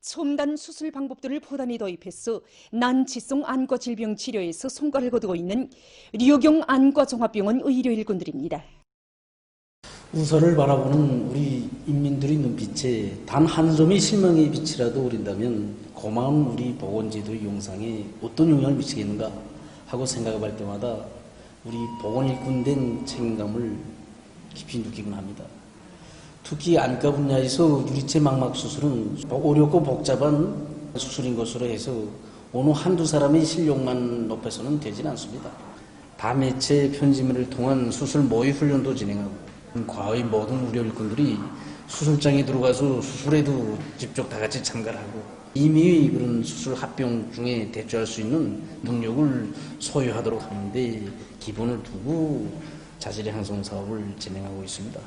첨단 수술 방법들을 보단히 도입해서 난치성 안과 질병 치료에서 성과를 거두고 있는 류경 안과 종합병원 의료 일꾼들입니다. 우선을 바라보는 우리 인민들의 눈빛에 단 한 점의 실망의 빛이라도 우린다면 고마운 우리 보건제도의 용상에 어떤 영향을 미치겠는가 하고 생각할 때마다 우리 보건 일꾼 된 책임감을 깊이 느끼곤 합니다. 특히 안과 분야에서 유리체 망막 수술은 어렵고 복잡한 수술인 것으로 해서 어느 한두 사람의 실력만 높여서는 되진 않습니다. 다매체 편집을 통한 수술 모의 훈련도 진행하고 과의 모든 의료 일꾼들이 수술장에 들어가서 수술에도 직접 다 같이 참가를 하고 이미 그런 수술 합병 중에 대처할 수 있는 능력을 소유하도록 하는데 기본을 두고 자질의 향상 사업을 진행하고 있습니다.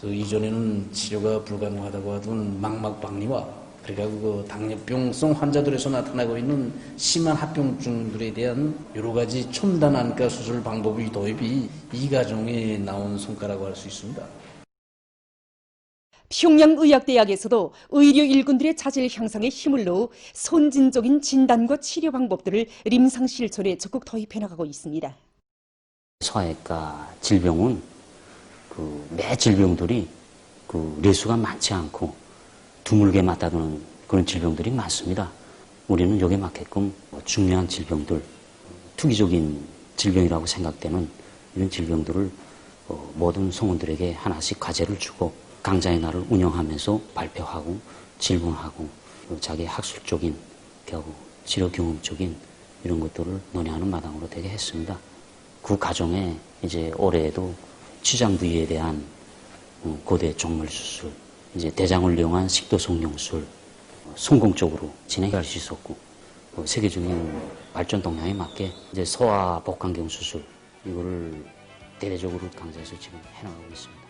그래서 이전에는 치료가 불가능하다고 하던 망막박리와 그러니까 그 당뇨병성 환자들에서 나타나고 있는 심한 합병증들에 대한 여러 가지 첨단 안과 수술 방법의 도입이 이 과정에 나온 성과라고 할 수 있습니다. 평양의학대학에서도 의료 일꾼들의 자질 향상에 힘을 넣어 선진적인 진단과 치료 방법들을 림상 실천에 적극 도입해 나가고 있습니다. 소아외과 질병은 그 매 질병들이 그 뇌수가 많지 않고 드물게 맞다드는 그런 질병들이 많습니다. 우리는 여기에 맞게끔 중요한 질병들, 투기적인 질병이라고 생각되는 이런 질병들을 어, 모든 성원들에게 하나씩 과제를 주고 강자의 날을 운영하면서 발표하고 질문하고 어, 자기 학술적인 하고 치료 경험적인 이런 것들을 논의하는 마당으로 되게 했습니다. 그 과정에 이제 올해에도 치장 부위에 대한 어, 고대 종물 수술, 이제 대장을 이용한 식도 성룡술 어, 성공적으로 진행할 수 있었고 어, 세계적인 발전 동향에 맞게 이제 소아 복강경 수술 이거를 대대적으로 강조해서 지금 해나가고 있습니다.